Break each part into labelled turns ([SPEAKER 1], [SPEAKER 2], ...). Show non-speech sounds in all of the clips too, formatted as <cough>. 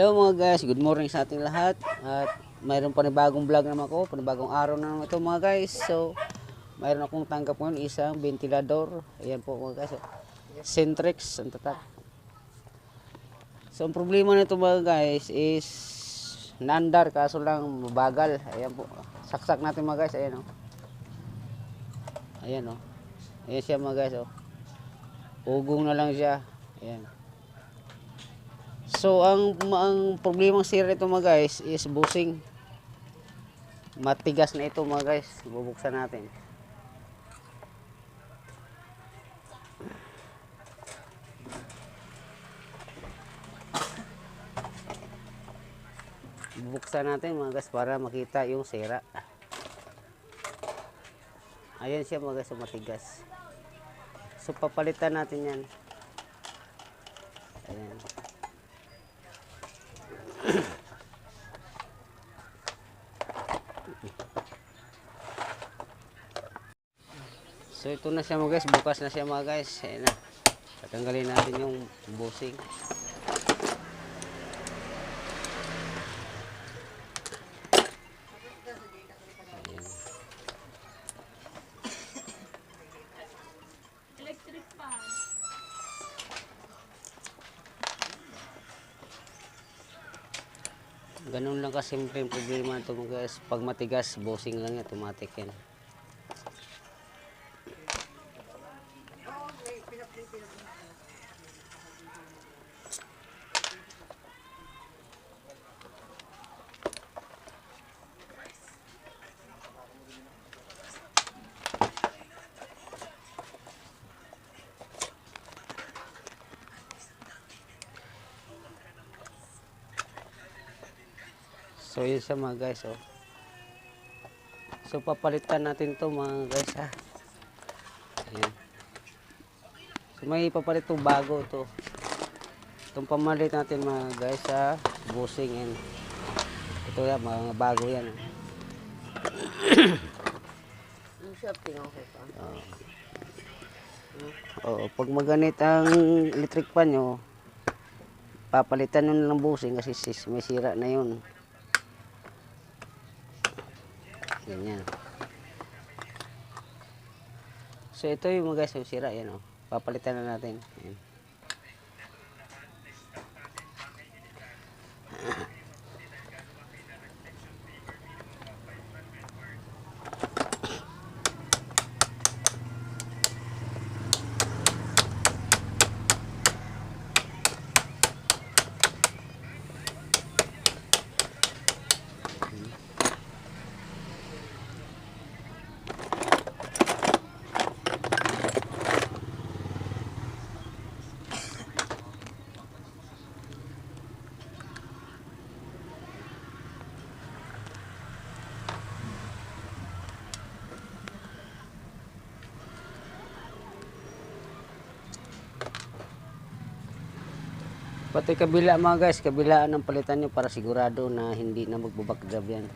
[SPEAKER 1] Hello mga guys, good morning sa ating lahat At mayroon panibagong vlog naman ako Panibagong araw na naman ito mga guys So, mayroon akong tanggap ngayon isang ventilador Ayan po mga guys oh. Centrex ang tatak So, ang problema nito mga guys is Nandar kaso lang mabagal Ayan po, saksak natin mga guys Ayan oh. Ayan oh. Ayan siya mga guys oh. Ugong na lang siya Ayan So ang ang problemang sira ito mga guys is busing. Matigas na ito mga guys. Bubuksan natin. Bubuksan natin mga guys para makita yung sira. Ayan siya mga guys, matigas. So papalitan natin yan. Ayan. Ito na siya mga guys, bukas na siya mga guys. Ayan na. Tatanggalin natin yung busing.
[SPEAKER 2] Electric fan.
[SPEAKER 1] Ganun lang kasimple yung problema ito guys. Pag matigas, busing lang yan, automatic yan. So yun siya mga guys oh. So papalitan natin to mga guys ha. Ayan. So may papalit to bago to. Itong pamalit natin mga guys ha. Busing and ito yan mga bago yan. <coughs> ah.
[SPEAKER 3] Yung shopping okay pa.
[SPEAKER 1] Oo, pag maganit ang electric pan nyo, papalitan nyo ng busing kasi sis, may sira na yun. Ganyan. So ito yung mga guys, yung sira yan oh. Papalitan na natin. Ayan. Pati kabila mga guys, kabilaan ng palitan nyo para sigurado na hindi na magbabakjab yan.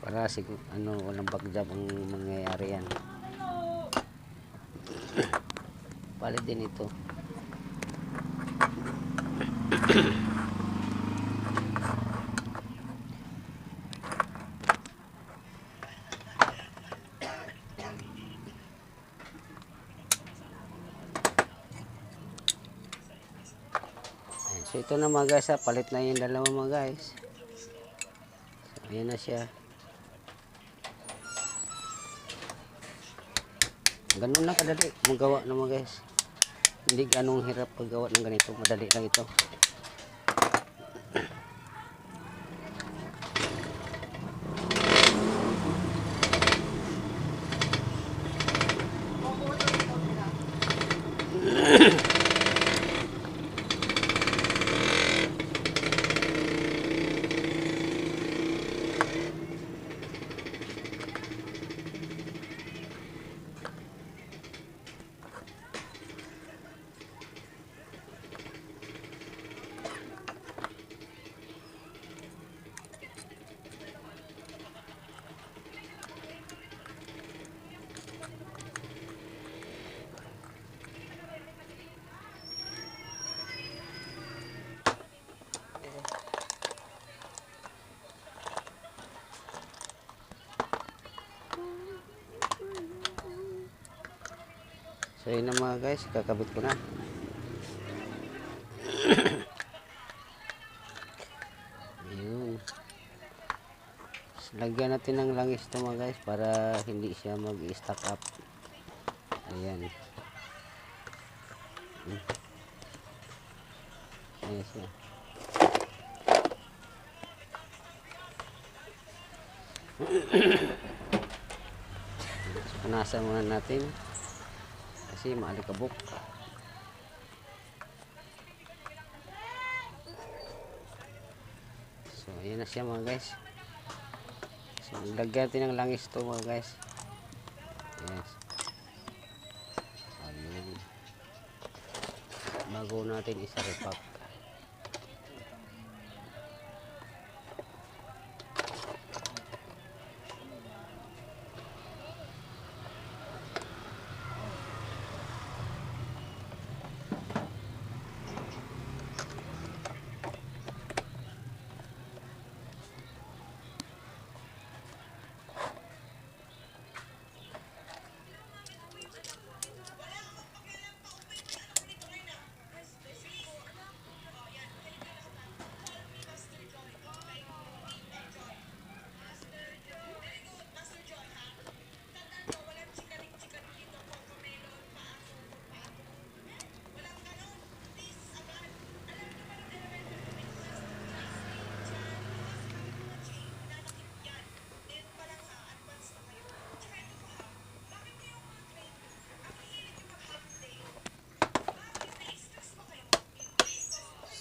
[SPEAKER 1] Para sigur ano, walang backjab ang mangyayari yan. <clears throat> Palit din ito. <clears throat> So ito na mga guys ha, palit na yung dalawa mga guys. So ayan na siya. Ganun lang kadali, magawa na mga guys. Hindi ganong hirap paggawa ng ganito, madali lang ito. So yun mga guys, kakabit ko na. <coughs> Ayun. Lagyan natin ng langis to mga guys para hindi siya mag-stack up. Ayan. Ayan siya. <coughs> So, punasan muna natin kasi maalikabok. So, ayan na siya mga guys. So, lagyan natin ng langis to mga guys. Yes. Ayun. Bago natin isa repack.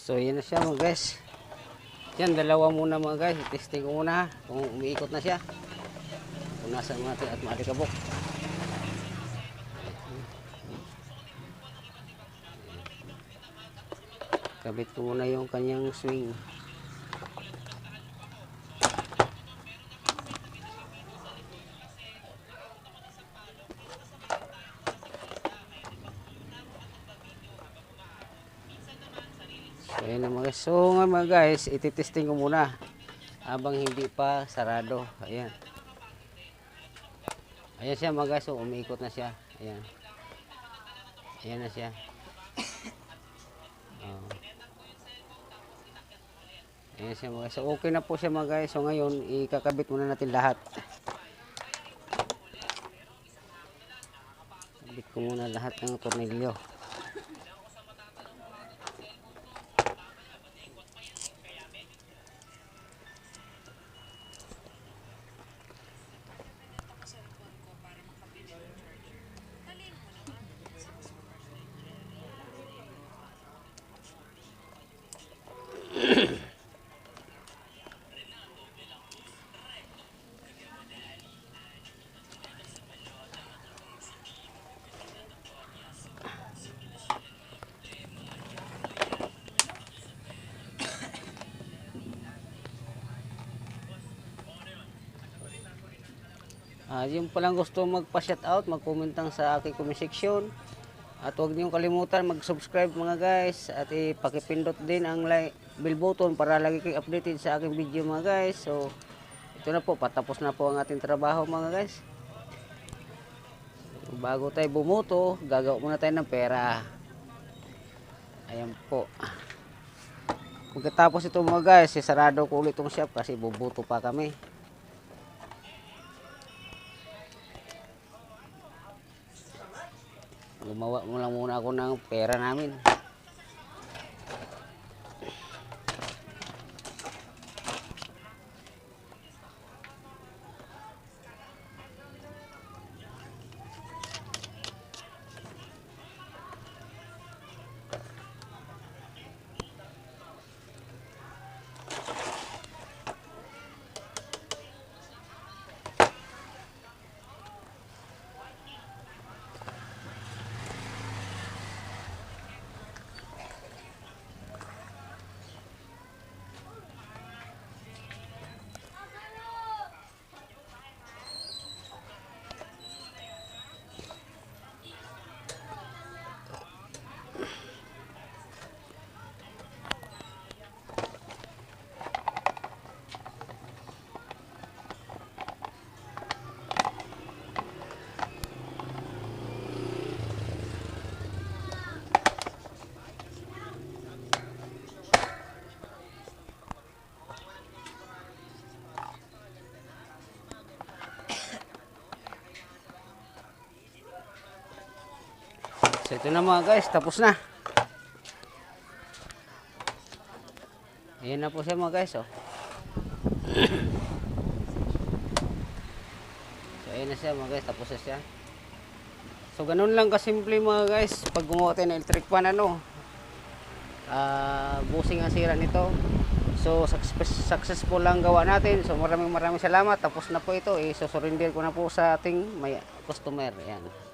[SPEAKER 1] So, yan na siya mga guys. Yan, dalawa muna mga guys. Testing ko muna kung umiikot na siya. Punasan natin at maalikabok. Kabit ko muna yung kanyang swing. Ayan na mga. So, nga mga guys, ititesting ko muna. Habang hindi pa sarado. Ayan. Ayan siya mga guys. So, umiikot na siya. Ayan. Ayan na siya. Oh. Ayan siya mga guys. So, okay na po siya mga guys. So, ngayon, ikakabit muna natin lahat. Kabit ko muna lahat ng tornilyo. Ah, yung palang gusto magpa-shoutout, mag-comment lang sa aking comment section. At huwag niyong kalimutan mag-subscribe mga guys. At ipakipindot din ang like, bell button para lagi kayo updated sa aking video mga guys. So, ito na po, patapos na po ang ating trabaho mga guys. So, bago tayo bumuto, gagawa muna tayo ng pera. Ayan po. Pagkatapos ito mga guys, sisarado ko ulit itong shop kasi bubuto pa kami. Gumawa mo lang muna ako ng pera namin. So ito na mga guys, tapos na. Ayan na po siya mga guys, oh. So ayan na siya mga guys, tapos na siya. So ganun lang kasimple mga guys, pag gumawa ng electric fan ano, ah busing ang sira nito. So success- successful lang gawa natin. So maraming maraming salamat. Tapos na po ito. I-surrender ko na po sa ating may customer. Ayan.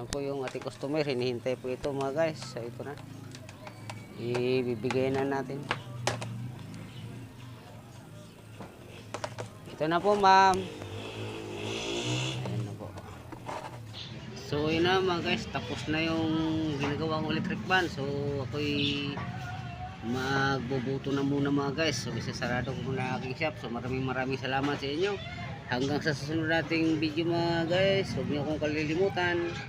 [SPEAKER 1] Yan po yung ating customer. Hinihintay po ito mga guys. So ito na. Ibibigay na natin. Ito na po ma'am. Ayan na po. So yun na mga guys. Tapos na yung ginagawang electric van. So ako'y magbubuto na muna mga guys. So isasarado ko muna aking shop. So maraming maraming salamat sa inyo. Hanggang sa susunod nating video mga guys. Huwag niyo akong kalilimutan.